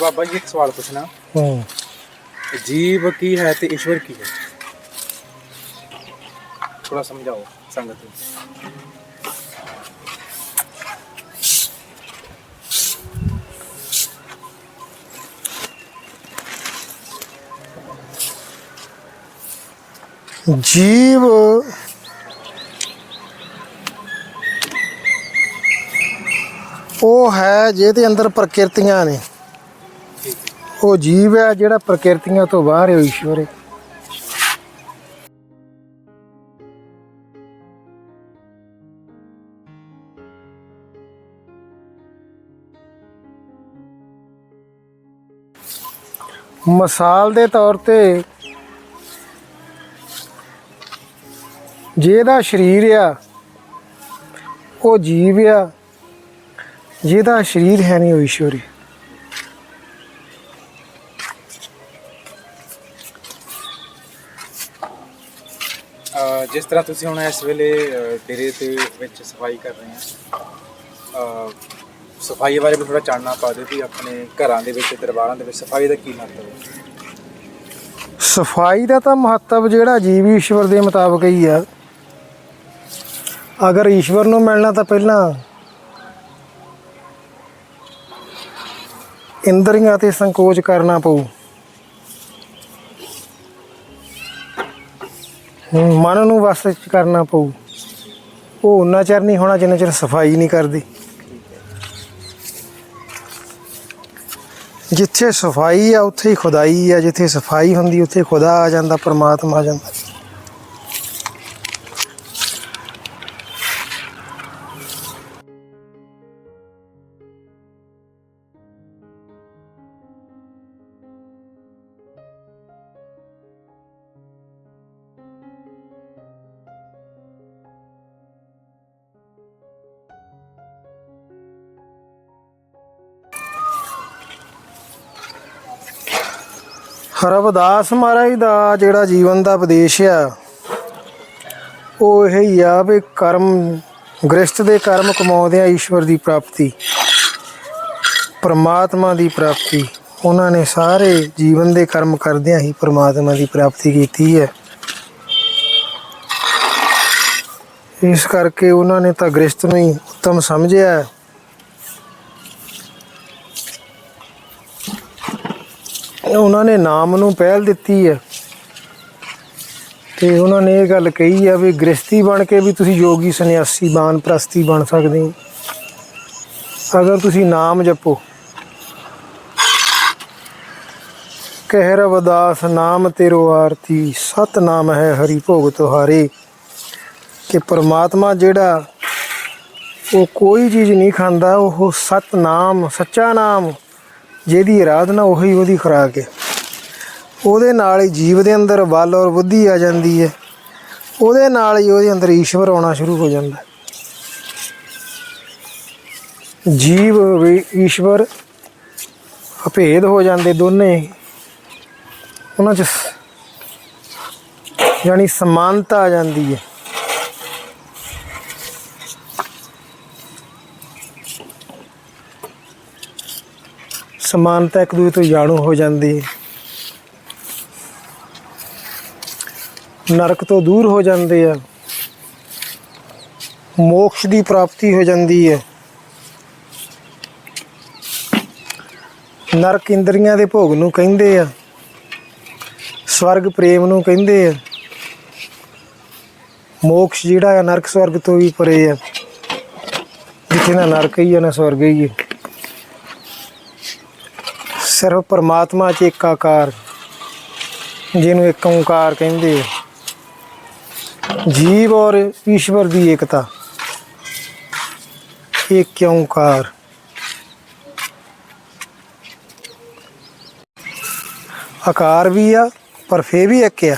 ਬਾਬਾ ਜੀ ਇੱਕ ਸਵਾਲ ਪੁੱਛਣਾ। ਹੂੰ। ਜੀਵ ਕੀ ਹੈ ਤੇ ਈਸ਼ਵਰ ਕੀ ਹੈ? ਥੋੜਾ ਸਮਝਾਓ ਸੰਗਤ ਨੂੰ। ਜੀਵ ਉਹ ਹੈ ਜਿਹਦੇ ਅੰਦਰ ਪ੍ਰਕਿਰਤੀਆਂ ਨੇ। ਉਹ ਜੀਵ ਹੈ ਜਿਹੜਾ ਪ੍ਰਕਿਰਤੀਆਂ ਤੋਂ ਬਾਹਰ ਹੈ ਈਸ਼ਵਰ ਹੈ। ਮਿਸਾਲ ਦੇ ਤੌਰ ਤੇ ਜਿਹਦਾ ਸਰੀਰ ਆ, ਉਹ ਜੀਵ ਆ, ਜਿਹਦਾ ਸਰੀਰ ਹੈ ਨਹੀਂ, ਉਹ ਈਸ਼ਵਰ ਹੈ। ਜਿਸ ਤਰ੍ਹਾਂ ਤੁਸੀਂ ਹੁਣ ਇਸ ਵੇਲੇ ਡੇਰੇ ਦੇ ਵਿੱਚ ਸਫ਼ਾਈ ਕਰ ਰਹੇ ਆ ਸਫ਼ਾਈ ਬਾਰੇ ਵੀ ਥੋੜਾ ਚਾਨਣਾ ਪਾ ਦਿਓ ਵੀ ਆਪਣੇ ਘਰਾਂ ਦੇ ਵਿੱਚ, ਦਰਬਾਰਾਂ ਦੇ ਵਿੱਚ ਸਫ਼ਾਈ ਦਾ ਕੀ ਮਹੱਤਵ ਹੈ? ਸਫ਼ਾਈ ਦਾ ਤਾਂ ਮਹੱਤਵ ਜਿਹੜਾ ਜੀਵ ਈਸ਼ਵਰ ਦੇ ਮੁਤਾਬਕ ਹੀ ਆ। ਅਗਰ ਈਸ਼ਵਰ ਨੂੰ ਮਿਲਣਾ ਤਾਂ ਪਹਿਲਾਂ ਇੰਦਰੀਆਂ ਤੇ ਸੰਕੋਚ ਕਰਨਾ ਪਊ। ਮਨ ਨੂੰ ਵਸ ਵਿੱਚ ਕਰਨਾ ਪਊ। ਉਹ ਉਨਾ ਚਿਰ ਨਹੀਂ ਹੋਣਾ ਜਿੰਨਾ ਚਿਰ ਸਫ਼ਾਈ ਨਹੀਂ ਕਰਦੇ। ਜਿੱਥੇ ਸਫ਼ਾਈ ਆ, ਉੱਥੇ ਹੀ ਖੁਦਾਈ ਆ। ਜਿੱਥੇ ਸਫ਼ਾਈ ਹੁੰਦੀ, ਉੱਥੇ ਖੁਦਾ ਆ ਜਾਂਦਾ, ਪਰਮਾਤਮਾ ਆ ਜਾਂਦਾ। ਰਵਿਦਾਸ ਮਹਾਰਾਜ ਦਾ ਜਿਹੜਾ ਜੀਵਨ ਦਾ ਉਪਦੇਸ਼ ਆ, ਉਹ ਇਹ ਹੀ ਆ ਵੀ ਕਰਮ ਗ੍ਰਸਤ ਦੇ ਕਰਮ ਕਮਾਉਂਦੇ ਆ ਈਸ਼ਵਰ ਦੀ ਪ੍ਰਾਪਤੀ, ਪਰਮਾਤਮਾ ਦੀ ਪ੍ਰਾਪਤੀ, ਉਹਨਾਂ ਨੇ ਸਾਰੇ ਜੀਵਨ ਦੇ ਕਰਮ ਕਰਦਿਆਂ ਹੀ ਪਰਮਾਤਮਾ ਦੀ ਪ੍ਰਾਪਤੀ ਕੀਤੀ ਹੈ। ਇਸ ਕਰਕੇ ਉਹਨਾਂ ਨੇ ਤਾਂ ਗ੍ਰਸਤ ਨੂੰ ਹੀ ਉੱਤਮ ਸਮਝਿਆ। ਉਹਨਾਂ ਨੇ ਨਾਮ ਨੂੰ ਪਹਿਲ ਦਿੱਤੀ ਹੈ। ਤੇ ਉਹਨਾਂ ਨੇ ਇਹ ਗੱਲ ਕਹੀ ਆ ਵੀ ਗ੍ਰਸਤੀ ਬਣ ਕੇ ਵੀ ਤੁਸੀਂ ਯੋਗੀ ਸੰਨਿਆਸੀ ਬਾਨ ਪ੍ਰਸਤੀ ਬਣ ਸਕਦੇ ਹੋ। ਅਗਰ ਤੁਸੀਂ ਨਾਮ ਜਪੋ। ਕਹਿ ਰਵਦਾਸ ਨਾਮ ਤੇਰੋ ਆਰਤੀ ਸਤ ਨਾਮ ਹੈ ਹਰੀ ਭੋਗ ਤੁਹਾਰੇ। ਕਿ ਪ੍ਰਮਾਤਮਾ ਜਿਹੜਾ ਉਹ ਕੋਈ ਚੀਜ਼ ਨਹੀਂ ਖਾਂਦਾ, ਉਹ ਸਤ ਨਾਮ ਸੱਚਾ ਨਾਮ ਜਿਹਦੀ ਆਰਾਧਨਾ ਉਹੀ ਉਹਦੀ ਖੁਰਾਕ ਹੈ। ਉਹਦੇ ਨਾਲ ਹੀ ਜੀਵ ਦੇ ਅੰਦਰ ਬਲ ਔਰ ਬੁੱਧੀ ਆ ਜਾਂਦੀ ਹੈ। ਉਹਦੇ ਨਾਲ ਹੀ ਉਹਦੇ ਅੰਦਰ ਈਸ਼ਵਰ ਆਉਣਾ ਸ਼ੁਰੂ ਹੋ ਜਾਂਦਾ ਹੈ। ਜੀਵ ਵੀ ਈਸ਼ਵਰ ਅਭੇਦ ਹੋ ਜਾਂਦੇ ਦੋਨੇ। ਉਹਨਾਂ ਚ ਸ- ਯਾਨੀ ਸਮਾਨਤਾ ਆ ਜਾਂਦੀ ਹੈ। ਸਮਾਨਤਾ ਇੱਕ ਦੂਜੇ ਤੋਂ ਜਾਣੂ ਹੋ ਜਾਂਦੀ। ਹੈ ਨਰਕ ਤੋਂ ਦੂਰ ਹੋ ਜਾਂਦੇ ਆ। ਮੋਕਸ਼ ਦੀ ਪ੍ਰਾਪਤੀ ਹੋ ਜਾਂਦੀ ਹੈ ਨਰਕ ਇੰਦਰੀਆਂ ਦੇ ਭੋਗ ਨੂੰ ਕਹਿੰਦੇ ਆ। ਸਵਰਗ ਪ੍ਰੇਮ ਨੂੰ ਕਹਿੰਦੇ ਆ। ਮੋਕਸ਼ ਜਿਹੜਾ ਆ, ਨਰਕ ਸਵਰਗ ਤੋਂ ਵੀ ਪਰੇ ਆ। ਜਿੱਥੇ ਨਾ ਨਰਕ ਹੀ ਹੈ ਨਾ ਸਵਰਗ ਹੀ ਹੈ ਸਿਰਫ ਪਰਮਾਤਮਾ ਚ ਏਕਾਕਾਰ ਜਿਹਨੂੰ ਇੱਕ ਓੰਕਾਰ ਕਹਿੰਦੇ ਆ। ਜੀਵ ਔਰ ਈਸ਼ਵਰ ਦੀ ਏਕਤਾ, ਇੱਕ ਓੰਕਾਰ। ਆਕਾਰ ਵੀ ਆ, ਪਰ ਫੇ ਵੀ ਇੱਕ ਆ।